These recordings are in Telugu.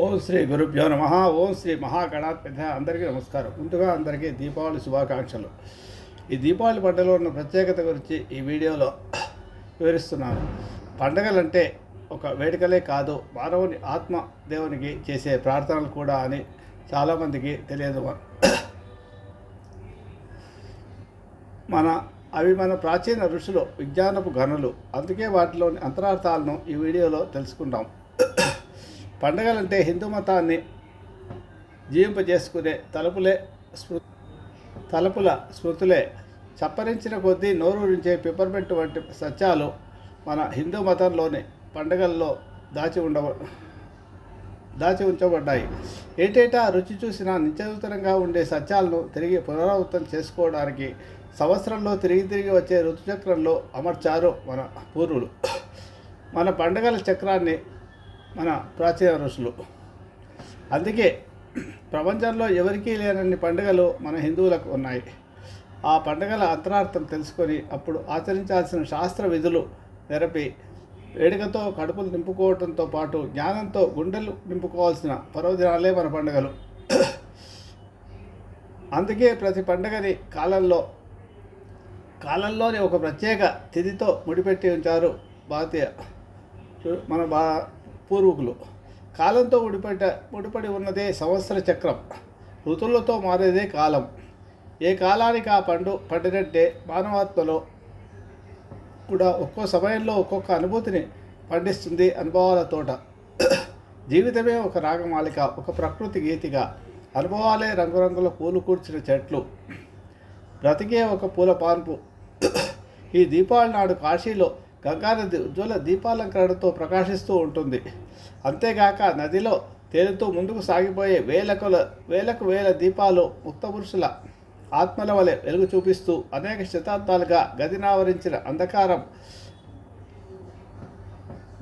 ఓం శ్రీ గురుభ్యో నమ. ఓం శ్రీ మహాగణాత్మక అందరికీ నమస్కారం. ముందుగా అందరికీ దీపావళి శుభాకాంక్షలు. ఈ దీపావళి పండుగలో ఉన్న ప్రత్యేకత గురించి ఈ వీడియోలో వివరిస్తున్నాను. పండగలంటే ఒక వేడుకలే కాదు మానవుని ఆత్మ దేవునికి చేసే ప్రార్థనలు కూడా అని చాలామందికి తెలియదు. మన అవి మన ప్రాచీన ఋషులు విజ్ఞానపు గనులు అందుకే వాటిలోని అంతరార్థాలను ఈ వీడియోలో తెలుసుకుంటాం. పండగలంటే హిందూ మతాన్ని జీవింపజేసుకునే తలుపులే స్మృ తలుపుల స్మృతులే. చప్పరించిన కొద్దీ నోరూరించే పిపర్మెంట్ వంటి సత్యాలు మన హిందూ మతంలోని పండగల్లో దాచి ఉండవ దాచి ఉంచబడ్డాయి. ఏటేటా రుచి చూసిన నిత్యనూతనంగా ఉండే సత్యాలను తిరిగి పునరావృతం చేసుకోవడానికి సంవత్సరంలో తిరిగి తిరిగి వచ్చే ఋతుచక్రంలో అమర్చారు మన పూర్వులు. మన పండగల చక్రాన్ని మన ప్రాచీన ఋషులు. అందుకే ప్రపంచంలో ఎవరికీ లేనన్ని పండుగలు మన హిందువులకు ఉన్నాయి. ఆ పండుగల అంతరార్థం తెలుసుకొని అప్పుడు ఆచరించాల్సిన శాస్త్ర విధులు నెరపి వేడుకతో కడుపులు నింపుకోవడంతో పాటు జ్ఞానంతో గుండెలు నింపుకోవాల్సిన పర్వదినాలే మన పండుగలు. అందుకే ప్రతి పండుగని కాలంలో కాలంలోని ఒక ప్రత్యేక తిథితో ముడిపెట్టి ఉంచారు భారతీయ మన భా పూర్వీకులు. కాలంతో ముడిపడ్డ ముడిపడి ఉన్నదే సంవత్సర చక్రం. ఋతువులతో మారేదే కాలం. ఏ కాలానికి ఆ పండు పండినట్టే మానవాత్మలో కూడా ఒక్కో సమయంలో ఒక్కొక్క అనుభూతిని పండిస్తుంది అనుభవాల తోట. జీవితమే ఒక రాగమాలిక ఒక ప్రకృతి గీతిగా అనుభవాలే రంగురంగుల పూలు కూర్చిన చెట్లు. బ్రతికే ఒక పూల పాన్పు. ఈ దీపావళి నాడు కాశీలో గంగానది ఉజ్వల దీపాలంకరణతో ప్రకాశిస్తూ ఉంటుంది. అంతేగాక నదిలో తేలుతూ ముందుకు సాగిపోయే వేలకుల వేలకు వేల దీపాలు ముక్తపురుషుల ఆత్మల వలె వెలుగు చూపిస్తూ అనేక శతాబ్దాలుగా గదినావరించిన అంధకారం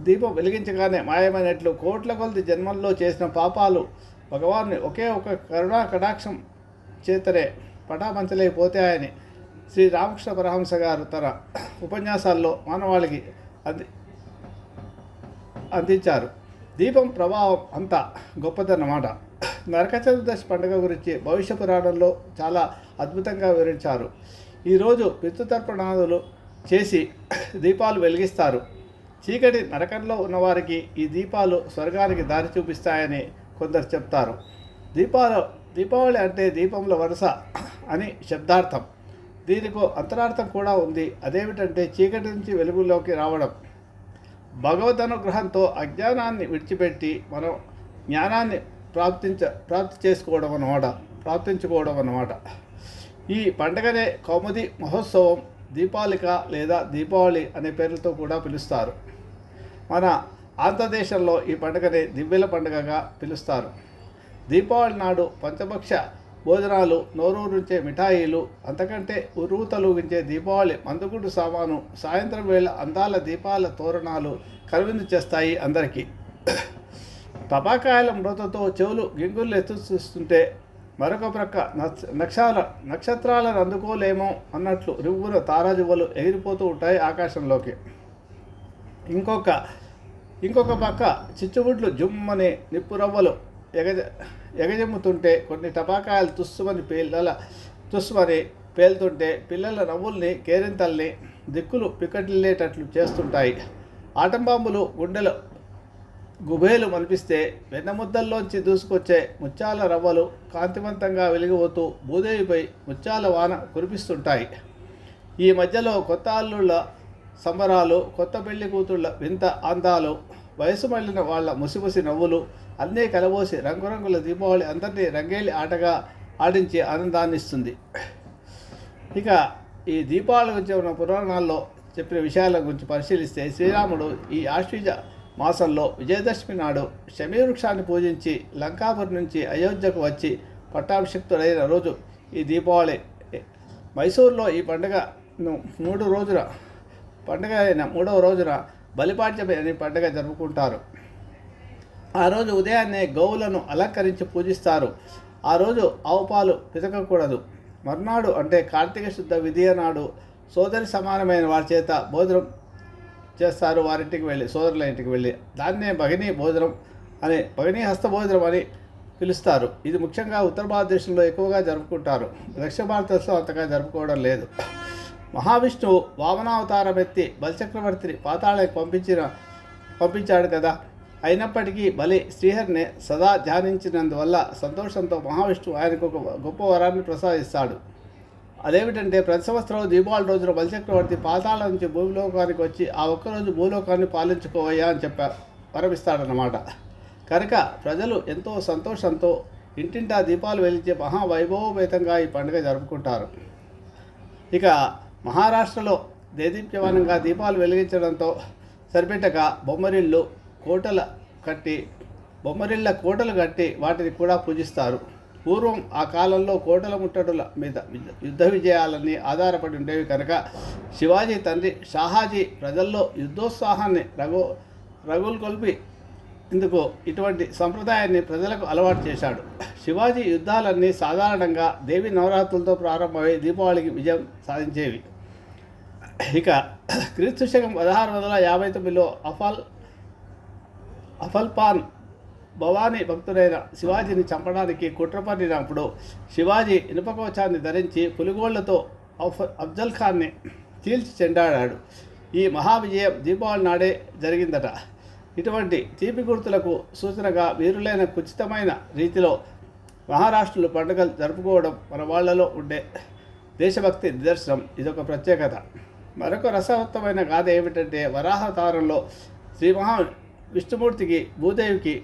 దీపం వెలిగించగానే మాయమైనట్లు కోట్ల కొలది జన్మల్లో చేసిన పాపాలు భగవాన్ని ఒకే ఒక కరుణా కటాక్షం చేతనే పటాపంచలేకపోతాయని శ్రీ రామకృష్ణ పరహంస గారు తన ఉపన్యాసాల్లో మానవాళికి అంది అందించారు. దీపం ప్రభావం అంత గొప్పదన్నమాట. నరక చతుర్దశి పండుగ గురించి భవిష్య పురాణంలో చాలా అద్భుతంగా వివరించారు. ఈరోజు పితృతర్పణాదులు చేసి దీపాలు వెలిగిస్తారు. చీకటి నరకంలో ఉన్నవారికి ఈ దీపాలు స్వర్గానికి దారి చూపిస్తాయని కొందరు చెప్తారు. దీపాలు దీపావళి అంటే దీపంలో వరుస అని శబ్దార్థం. దీనికో అంతరార్థం కూడా ఉంది. అదేమిటంటే చీకటి నుంచి వెలుగులోకి రావడం. భగవద్ అనుగ్రహంతో అజ్ఞానాన్ని విడిచిపెట్టి మనం జ్ఞానాన్ని ప్రాప్తించ ప్రాప్తి చేసుకోవడం అన్నమాట. ప్రాప్తించుకోవడం అన్నమాట. ఈ పండగనే కౌముది మహోత్సవం దీపాలిక లేదా దీపావళి అనే పేర్లతో కూడా పిలుస్తారు. మన ఆంధ్రదేశంలో ఈ పండుగని దివ్యల పండుగగా పిలుస్తారు. దీపావళి నాడు పంచభక్ష భోజనాలు నోరూరించే మిఠాయిలు అంతకంటే ఉరువుతలుగించే దీపావళి మందుగుడు సామాను సాయంత్రం వేళ అందాల దీపాల తోరణాలు కనువిందు చేస్తాయి అందరికీ. టపాకాయల మృతతో చెవులు గింగులు ఎత్తు చూస్తుంటే మరొక ప్రక్క నక్ష నక్షాల నక్షత్రాలను అందుకోలేమో అన్నట్లు రివ్వున తారాజువ్వలు ఎగిరిపోతూ ఉంటాయి ఆకాశంలోకి. ఇంకొక ఇంకొక పక్క చిచ్చుబుడ్లు జుమ్మని నిప్పురవ్వలు ఎగజ ఎగజెమ్ముతుంటే కొన్ని టపాకాయలు తుస్సుమని పిల్లల తుస్సుమని పేలుతుంటే పిల్లల నవ్వుల్ని కేరింతల్ని దిక్కులు పికటిల్లేటట్లు చేస్తుంటాయి. ఆటంబాంబులు గుండెలు గుబేలు మనిపిస్తే వెన్నముద్దల్లోంచి దూసుకొచ్చే ముత్యాల రవ్వలు కాంతివంతంగా వెలిగిపోతూ భూదేవిపై ముత్యాల వాన కురిపిస్తుంటాయి. ఈ మధ్యలో కొత్త అల్లుళ్ళ సంబరాలు కొత్త పెళ్ళి కూతుళ్ళ వింత అందాలు వయసు మళ్ళిన వాళ్ళ ముసిముసి నవ్వులు అన్నీ కలబోసి రంగురంగుల దీపావళి అందరినీ రంగేలి ఆటగా ఆడించి ఆనందాన్ని ఇస్తుంది. ఇక ఈ దీపావళి గురించి ఉన్న పురాణాల్లో చెప్పిన విషయాల గురించి పరిశీలిస్తే శ్రీరాముడు ఈ ఆశ్వీజ మాసంలో విజయదశమి నాడు శమీవృక్షాన్ని పూజించి లంకాపురి నుంచి అయోధ్యకు వచ్చి పట్టాభిషిక్తుడైన రోజు ఈ దీపావళి. మైసూరులో ఈ పండుగను మూడు రోజుల పండుగ అయిన మూడవ రోజున బలిపాడ్యమి అనే పండుగ జరుపుకుంటారు. ఆ రోజు ఉదయాన్నే గోవులను అలంకరించి పూజిస్తారు. ఆ రోజు ఆవు పాలు పితకకూడదు. మర్నాడు అంటే కార్తీక శుద్ధ విధియ నాడు సోదరి సమానమైన వారి చేత భోజనం చేస్తారు. వారింటికి వెళ్ళి సోదరుల ఇంటికి వెళ్ళి దాన్నే భగిని భోజనం అనే భగిని హస్తభోజనం అని పిలుస్తారు. ఇది ముఖ్యంగా ఉత్తర భారతదేశంలో ఎక్కువగా జరుపుకుంటారు. దక్షిణ భారతదేశంలో అంతగా జరుపుకోవడం లేదు. మహావిష్ణువు వామనావతారం ఎత్తి బలిచక్రవర్తిని పాతాళానికి పంపించిన పంపించాడు కదా. అయినప్పటికీ బలి శ్రీహరిని సదా ధ్యానించినందువల్ల సంతోషంతో మహావిష్ణువు ఆయనకు ఒక గొప్ప వరాన్ని ప్రసాదిస్తాడు. అదేమిటంటే ప్రతి సంవత్సరం దీపావళి రోజున బలిచక్రవర్తి పాతాళ నుంచి భూమిలోకానికి వచ్చి ఆ ఒక్కరోజు భూలోకాన్ని పాలించుకోవయ్యా అని చెప్పారు వరమిస్తాడనమాట కనుక ప్రజలు ఎంతో సంతోషంతో ఇంటింటా దీపాలు వెలిచే మహావైభవపేతంగా ఈ పండుగ జరుపుకుంటారు. ఇక మహారాష్ట్రలో దేదీప్యమానంగా దీపాలు వెలిగించడంతో సరిపెట్టక బొమ్మరిళ్ళు కోటల కట్టి బొమ్మరిళ్ళ కోటలు కట్టి వాటిని కూడా పూజిస్తారు. పూర్వం ఆ కాలంలో కోటల ముట్టడుల మీద యుద్ధ- విజయాలన్నీ ఆధారపడి ఉండేవి కనుక శివాజీ తండ్రి షాహాజీ ప్రజల్లో యుద్ధోత్సాహాన్ని రఘు రగులు కొల్పి ఇందుకు ఇటువంటి సంప్రదాయాన్ని ప్రజలకు అలవాటు చేశాడు. శివాజీ యుద్ధాలన్నీ సాధారణంగా దేవి నవరాత్రులతో ప్రారంభమై దీపావళికి విజయం సాధించేవి. ఇక క్రీస్తు శకం పదహారు వందల యాభై తొమ్మిదిలో అఫాల్ అఫల్పాన్ భవానీ భక్తుడైన శివాజీని చంపడానికి కుట్రపట్టినప్పుడు శివాజీ ఇనుపకవచాన్ని ధరించి పులిగోళ్ళతో అఫ్ అఫ్జల్ ఖాన్ని చీల్చి చెండాడాడు. ఈ మహావిజయం దీపావళి నాడే జరిగిందట. ఇటువంటి తీపి గుర్తులకు సూచనగా వీరులైన కుచితమైన రీతిలో మహారాష్ట్రలో పండుగలు జరుపుకోవడం మన వాళ్ళలో ఉండే దేశభక్తి నిదర్శనం. ఇదొక ప్రత్యేకత. మరొక రసవత్తమైన గాథ ఏమిటంటే వరాహతారంలో శ్రీ మహా విష్ణుమూర్తికి భూదేవికి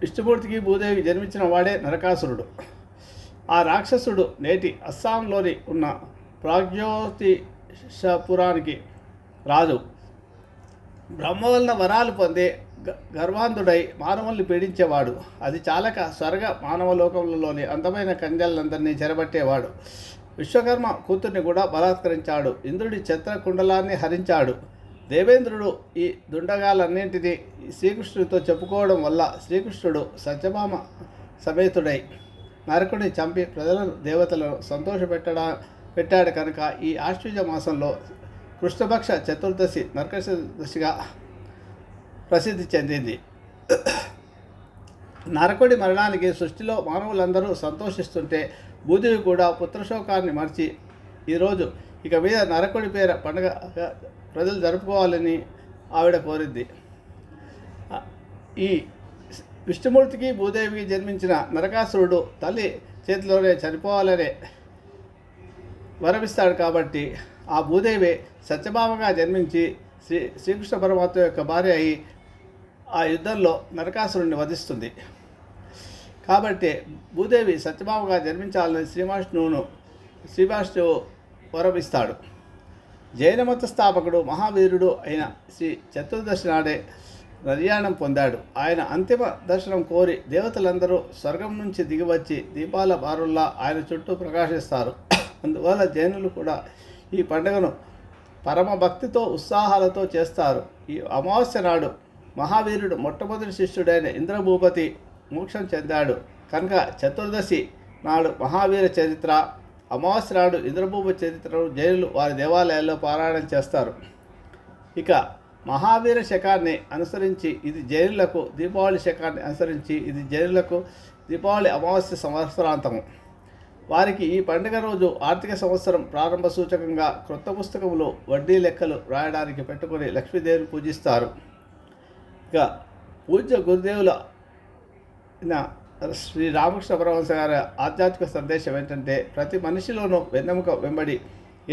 విష్ణుమూర్తికి భూదేవికి జన్మించిన వాడే నరకాసురుడు. ఆ రాక్షసుడు నేటి అస్సాంలోని ఉన్న ప్రాగ్జ్యోతిషపురానికి రాజు. బ్రహ్మ వలన వరాలు పొందే గ- గర్వాంధుడై మానవుల్ని పీడించేవాడు. అది చాలక స్వర్గ మానవ లోకంలోని అందమైన కంజలందరినీ చెరబట్టేవాడు. విశ్వకర్మ కూతుర్ని కూడా బలాత్కరించాడు. ఇంద్రుడి ఛత్ర కుండలాన్ని హరించాడు. దేవేంద్రుడు ఈ దుండగాలన్నింటినీ శ్రీకృష్ణుడితో చెప్పుకోవడం వల్ల శ్రీకృష్ణుడు సత్యభామ సమేతుడై నరకుడిని చంపి ప్రజలను దేవతలను సంతోషపెట్టడా పెట్టాడు కనుక ఈ ఆశ్వజ మాసంలో కృష్ణపక్ష చతుర్దశి నరకచతుర్దశిగా ప్రసిద్ధి చెందింది. నరకుడి మరణానికి సృష్టిలో మానవులందరూ సంతోషిస్తుంటే బూదివి కూడా పుత్రశోకాన్ని మర్చి ఈరోజు ఇక మీద నరకుడి పేర పండుగ ప్రజలు జరుపుకోవాలని ఆవిడ కోరింది ఈ విష్ణుమూర్తికి భూదేవికి జన్మించిన నరకాసురుడు తల్లి చేతిలోనే చనిపోవాలనే వరమిస్తాడు కాబట్టి ఆ భూదేవి సత్యభామగా జన్మించి శ్రీ శ్రీకృష్ణ పరమాత్మ యొక్క భార్య అయి ఆ యుద్ధంలో నరకాసురుణ్ణి వధిస్తుంది. కాబట్టి భూదేవి సత్యభామగా జన్మించాలని శ్రీమాష్ణువును శ్రీమాష్ణువు గౌరవిస్తాడు జైన మత స్థాపకుడు మహావీరుడు అయిన శ్రీ చతుర్దశి నాడే నిర్యాణం పొందాడు. ఆయన అంతిమ దర్శనం కోరి దేవతలందరూ స్వర్గం నుంచి దిగివచ్చి దీపాల బారుల్లా ఆయన చుట్టూ ప్రకాశిస్తారు. అందువల్ల జైనులు కూడా ఈ పండుగను పరమ భక్తితో ఉత్సాహాలతో చేస్తారు. ఈ అమావాస్య నాడు మహావీరుడు మొట్టమొదటి శిష్యుడైన ఇంద్రభూపతి మోక్షం చెందాడు. కనుక చతుర్దశి నాడు మహావీర చరిత్ర అమావాస్య నాడు ఇంద్రభూమి చరిత్రను జైనులు వారి దేవాలయాల్లో పారాయణం చేస్తారు. ఇక మహావీర శకాన్ని అనుసరించి ఇది జైనులకు దీపావళి శకాన్ని అనుసరించి ఇది జైనులకు దీపావళి అమావాస్య సంవత్సరాంతము. వారికి ఈ పండుగ రోజు ఆర్థిక సంవత్సరం ప్రారంభ సూచకంగా క్రొత్త పుస్తకములు వడ్డీ లెక్కలు రాయడానికి పెట్టుకొని లక్ష్మీదేవిని పూజిస్తారు. ఇక పూజ్య గురుదేవుల నా శ్రీ రామకృష్ణ పరమహంస గారి ఆధ్యాత్మిక సందేశం ఏంటంటే ప్రతి మనిషిలోనూ వెన్నెముక వెంబడి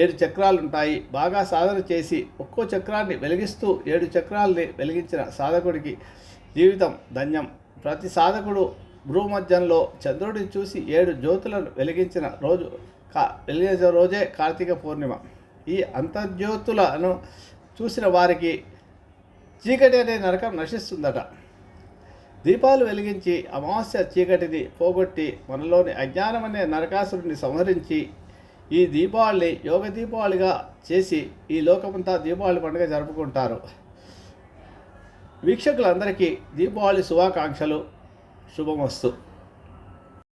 ఏడు చక్రాలు ఉంటాయి బాగా సాధన చేసి ఒక్కో చక్రాన్ని వెలిగిస్తూ ఏడు చక్రాల్ని వెలిగించిన సాధకుడికి జీవితం ధన్యం. ప్రతి సాధకుడు భూమధ్యంలో చంద్రుడిని చూసి ఏడు జ్యోతులను వెలిగించిన రోజు కా వెలిగించిన రోజే కార్తీక పూర్ణిమ. ఈ అంతర్జ్యోతులను చూసిన వారికి చీకటి అనే నరకం నశిస్తుందట. దీపాలు వెలిగించి అమావాస్య చీకటిని పోగొట్టి మనలోని అజ్ఞానం అనే నరకాసురుడిని సంహరించి ఈ దీపావళిని యోగ దీపావళిగా చేసి ఈ లోకమంతా దీపావళి పండుగ జరుపుకుంటారు. వీక్షకులందరికీ దీపావళి శుభాకాంక్షలు. శుభమస్తు.